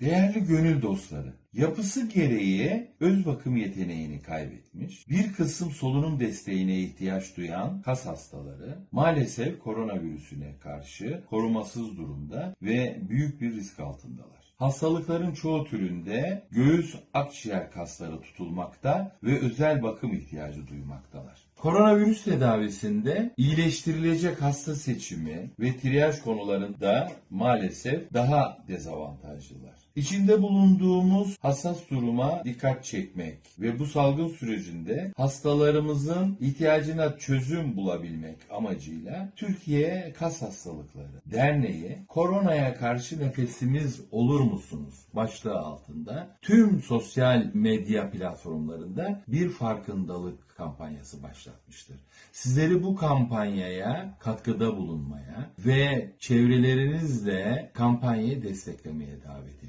Değerli gönül dostları, yapısı gereği öz bakım yeteneğini kaybetmiş, bir kısım solunum desteğine ihtiyaç duyan kas hastaları maalesef koronavirüsüne karşı korumasız durumda ve büyük bir risk altındalar. Hastalıkların çoğu türünde göğüs akciğer kasları tutulmakta ve özel bakım ihtiyacı duymaktalar. Koronavirüs tedavisinde iyileştirilecek hasta seçimi ve triyaj konularında maalesef daha dezavantajlılar. İçinde bulunduğumuz hassas duruma dikkat çekmek ve bu salgın sürecinde hastalarımızın ihtiyacına çözüm bulabilmek amacıyla Türkiye Kas Hastalıkları Derneği koronaya karşı nefesimiz olur musunuz başlığı altında tüm sosyal medya platformlarında bir farkındalık kampanyası başlatmıştır. Sizleri bu kampanyaya katkıda bulunmaya ve çevrelerinizle kampanyayı desteklemeye davet.